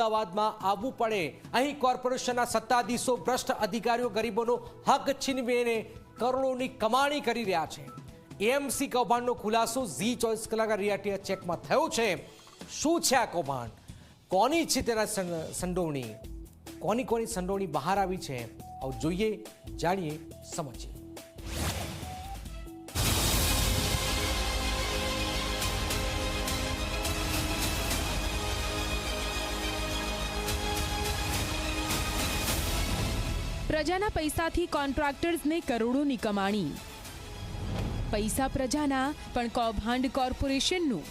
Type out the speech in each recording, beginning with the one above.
અમદાવાદમાં આવવું પડે. અહીં કોર્પોરેશનના સત્તાધીશો, ભ્રષ્ટ અધિકારીઓ, ગરીબોનો હક છીનવીને કરોડોની કમાણી કરી રહ્યા છે. એએમસી કૌભાંડનો ખુલાસો ઝી ચોવીસ કલાક રિયાટી ચેકમાં થયો છે. શું છે આ કૌભાંડ? કોની છે તેના સંડોવણી? કોની કોની સંડોવણી બહાર આવી છે? આવું જોઈએ, જાણીએ, સમજીએ. પ્રજાના પૈસાથી કોન્ટ્રાક્ટર્સને કરોડોની કમાણી. પૈસા પ્રજાના, પણ કૌભાંડ કોર્પોરેશનનું.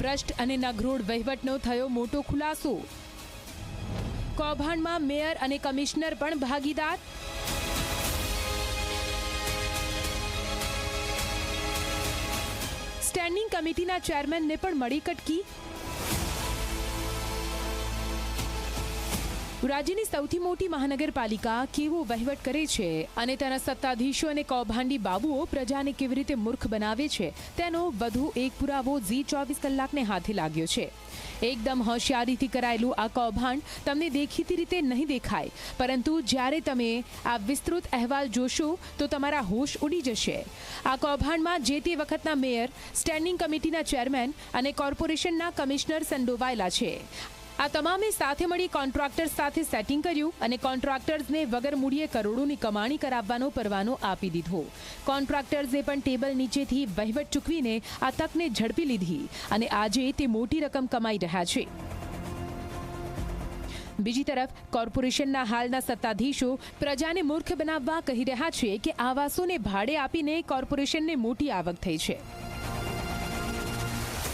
ભ્રષ્ટ અને નગરોડ વહીવટનો થયો મોટો ખુલાસો. કૌભાંડમાં મેયર અને કમિશનર પણ ભાગીદાર. સ્ટેન્ડિંગ કમિટીના ચેરમેનને પણ મળી કટકી. રાજ્યની સૌથી મોટી મહાનગરપાલિકા કેવો વહીવટ કરે છે અને તેના સત્તાધીશો અને કૌભાંડી બાબુઓ પ્રજાને કેવી રીતે મૂર્ખ બનાવે છે, તેનો વધુ એક પુરાવો ઝી ચોવીસ કલાકને હાથે લાગ્યો છે. એકદમ હોશિયારીથી કરાયેલું આ કૌભાંડ તમને દેખીતી રીતે નહીં દેખાય, પરંતુ જ્યારે તમે આ વિસ્તૃત અહેવાલ જોશો તો તમારા હોશ ઉડી જશે. આ કૌભાંડમાં જે તે વખતના મેયર, સ્ટેન્ડિંગ કમિટીના ચેરમેન અને કોર્પોરેશનના કમિશનર સંડોવાયેલા છે. આ તમામે સાથે મળી કોન્ટ્રાક્ટર્સ સાથે સેટિંગ કર્યું અને કોન્ટ્રાક્ટર્સને વગર મૂડીએ કરોડોની કમાણી કરાવવાનો પરવાનો આપી દીધો. કોન્ટ્રાક્ટર્સે પણ ટેબલ નીચેથી વહીવટ ચૂકવીને આ તકને ઝડપી લીધી અને આજે તે મોટી રકમ કમાઈ રહ્યા છે. બીજી તરફ, કોર્પોરેશનના હાલના સત્તાધીશો પ્રજાને મૂર્ખ બનાવવા કહી રહ્યા છે કે આવાસોને ભાડે આપીને કોર્પોરેશનને મોટી આવક થઈ છે.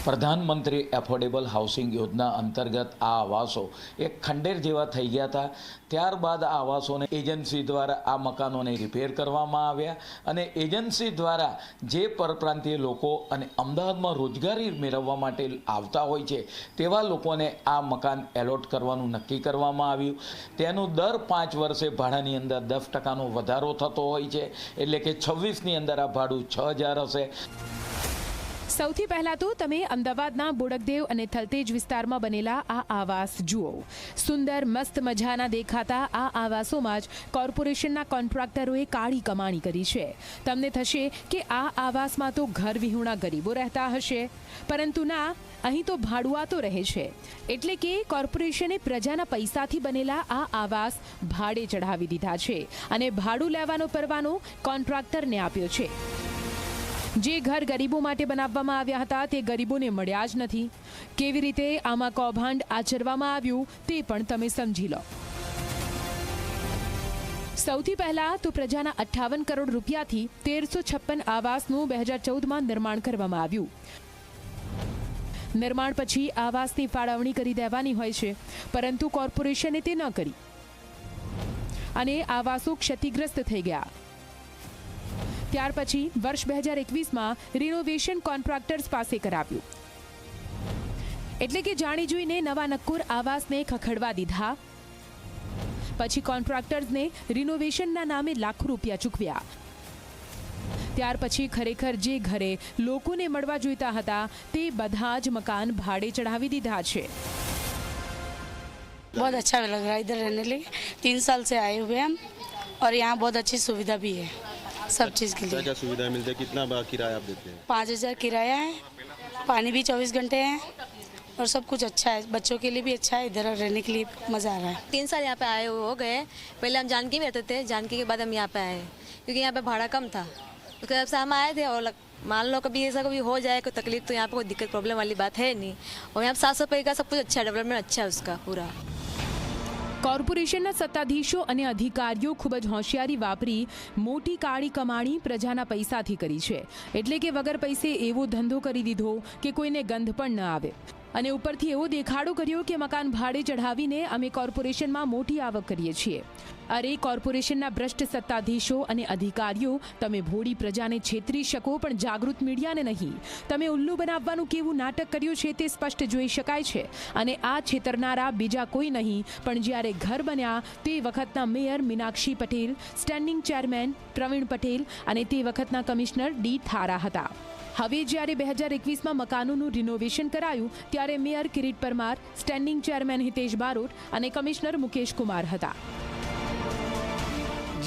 પ્રધાનમંત્રી એફોર્ડેબલ હાઉસિંગ યોજના અંતર્ગત આ આવાસો એક ખંડેર જેવા થઈ ગયા હતા. ત્યારબાદ આ આવાસોને એજન્સી દ્વારા આ મકાનોને રિપેર કરવામાં આવ્યા અને એજન્સી દ્વારા જે પરપ્રાંતીય લોકો અને અમદાવાદમાં રોજગારી મેળવવા માટે આવતા હોય છે, તેવા લોકોને આ મકાન એલોટ કરવાનું નક્કી કરવામાં આવ્યું. તેનું દર પાંચ વર્ષે ભાડાની અંદર દસ ટકાનો વધારો થતો હોય છે, એટલે કે છવ્વીસની અંદર આ ભાડું છ હજાર હશે. સૌથી પહેલા તો તમે અમદાવાદના બોડકદેવ અને થલતેજ વિસ્તારમાં બનેલા આ આવાસ જુઓ. સુંદર, મસ્ત મજાના દેખાતા આ આવાસોમાં જ કોર્પોરેશનના કોન્ટ્રાક્ટરોએ કાળી કમાણી કરી છે. તમને થશે કે આ આવાસમાં તો ઘર વિહુણા ગરીબો રહેતા હશે. પરંતુ ના, અહીં તો ભાડુઆતો રહે છે. એટલે કે કોર્પોરેશને પ્રજાના પૈસાથી બનેલા આ આવાસ ભાડે ચઢાવી દીધા છે અને ભાડું લેવાનો પરવાનો કોન્ટ્રાક્ટરને આપ્યો છે. જે ઘર ગરીબો માટે બનાવવામાં આવ્યા હતા, તે ગરીબોને મળ્યા જ નથી. કેવી રીતે આમાં કૌભાંડ આચરવામાં આવ્યું, તે પણ તમે સમજી લો. સૌથી પહેલા તો પ્રજાના અઠ્ઠાવન કરોડ રૂપિયાથી તેરસો છપ્પન આવાસનું બે હજાર ચૌદમાં નિર્માણ કરવામાં આવ્યું. નિર્માણ પછી આવાસની ફાળવણી કરી દેવાની હોય છે, પરંતુ કોર્પોરેશને તે ન કરી. અને આવાસો ક્ષતિગ્રસ્ત થઈ ગયા. ત્યાર પછી વર્ષ બે હજાર એકવીસમાં રિનોવેશન કોન્ટ્રાક્ટર્સ પાસે કરાવ્યું એટલે કે જાણી જોઈને નવા નક્કોર આવાસને ખખડવા દીધા પછી કોન્ટ્રાક્ટર્સને રિનોવેશનના નામે લાખો રૂપિયા ચૂકવ્યા ત્યાર પછી ખરેખર જે ઘરે લોકોને મળવા જોઈતા હતા તે બધા જ મકાન ભાડે ચઢાવી દીધા છે बहुत अच्छा लग रहा है इधर रहने लिए तीन साल से आए हुए हैं हम और यहाँ बहुत अच्छी सुविधा भी है सब चीज़ के लिए। क्या सुविधाएँ मिलती है? कितना बा- किराया आप देते हैं? पाँच हज़ार किराया है पानी भी चौबीस घंटे है और सब कुछ अच्छा है। बच्चों के लिए भी अच्छा है इधर रहने के लिए मज़ा आ रहा है। तीन साल यहाँ पे आए हुए हो गए। पहले हम जानकी में रहते थे जानकी के बाद हम यहाँ पे आए। क्योंकि यहाँ पे भाड़ा कम था। उसके बाद से हम आए थे और लग- मान लो कभी ऐसा कभी हो जाए कोई तकलीफ़ तो यहाँ पे कोई दिक्कत प्रॉब्लम वाली बात है नहीं। और यहाँ पे साफ़ सफ़ाई का सब कुछ अच्छा है डेवलपमेंट अच्छा है उसका पूरा। કોર્પોરેશનના સત્તાધીશો અને અધિકારીઓ ખૂબ જ હોશિયારી વાપરી મોટી કાળી કમાણી પ્રજાના પૈસાથી કરી છે. એટલે કે વગર પૈસે એવો ધંધો કરી દીધો કે કોઈને ગંધ પણ ન આવે. અને ઉપરથી એવો દેખાડો કર્યો કે મકાન ભાડે ચઢાવીને અમે કોર્પોરેશનમાં મોટી આવક કરીએ છીએ. અરે, કોર્પોરેશનના ભ્રષ્ટ સત્તાધીશો અને અધિકારીઓ, તમે ભોળી પ્રજાને છેતરી શકો પણ જાગૃત મીડિયાને નહીં. તમે ઉલ્લુ બનાવવાનું કેવું નાટક કર્યું છે તે સ્પષ્ટ જોઈ શકાય છે. અને આ છેતરનારા બીજા કોઈ નહીં, પણ જ્યારે ઘર બન્યા, તે વખતના mayor Meenakshi Patel, standing chairman Pravin Patel અને તે વખતના કમિશનર ડી થારા હતા. હવે જ્યારે બે હજાર એકવીસમાં મકાનોનું રિનોવેશન કરાયું, ત્યારે mayor Kirit Parmar standing chairman Hitesh Barot અને કમિશનર મુકેશ કુમાર હતા.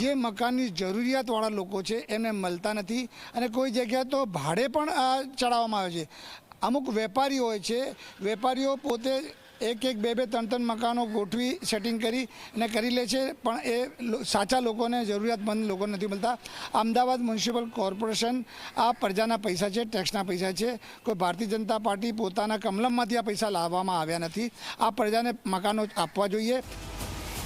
જે મકાનની જરૂરિયાતવાળા લોકો છે એમને મળતા નથી અને કોઈ જગ્યાએ તો ભાડે પણ ચડાવવામાં આવે છે. અમુક વેપારીઓ હોય છે. વેપારીઓ પોતે એક એક બે બે ત્રણ ત્રણ મકાનો ગોઠવી સેટિંગ કરી અને કરી લે છે. પણ એ સાચા લોકોને જરૂરિયાતમંદ લોકોને નથી મળતા. અમદાવાદ મ્યુનિસિપલ કોર્પોરેશન આ પ્રજાના પૈસા છે ટેક્સના પૈસા છે. કોઈ ભારતીય જનતા પાર્ટી પોતાના કમલમમાંથી આ પૈસા લાવવામાં આવ્યા નથી. આ પ્રજાને મકાનો આપવા જોઈએ.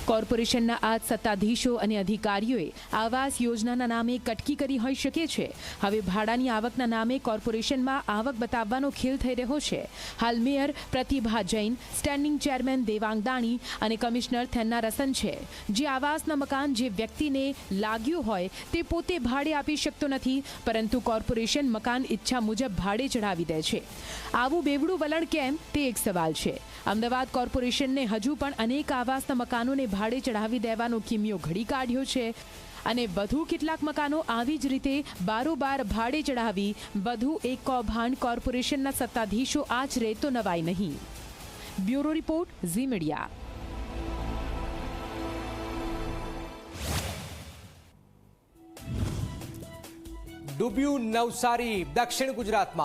કોર્પોરેશનના આ સત્તાધીશો અને અધિકારીઓએ આવાસ યોજનાના નામે કટકી કરી હોઈ શકે છે. હવે ભાડાની આવકના નામે કોર્પોરેશનમાં આવક બતાવવાનો ખેલ થઈ રહ્યો છે. હાલ mayor Pratibha Jain, standing chairman Devang Dani અને કમિશનર થેન્ના રસન છે. જે આવાસના મકાન જે વ્યક્તિને લાગ્યું હોય તે પોતે ભાડે આપી શકતો નથી, પરંતુ કોર્પોરેશન મકાન ઈચ્છા મુજબ ભાડે ચઢાવી દે છે. આવું બેવડું વલણ કેમ? તે એક સવાલ છે. અમદાવાદ કોર્પોરેશનને હજુ પણ અનેક આવાસના મકાનોને ભાડે ચઢાવી દેવાનો કિમિયો ઘડી કાઢ્યો છે. અને વધુ કેટલાક મકાનો આવી જ રીતે બારોબાર ભાડે ચઢાવી વધુ એક કૌભાંડ કોર્પોરેશનના સત્તાધીશો આચરે તો નવાય નહીં. Bureau report, Zee media. ડૂબ્યું Navsari દક્ષિણ ગુજરાતમાં.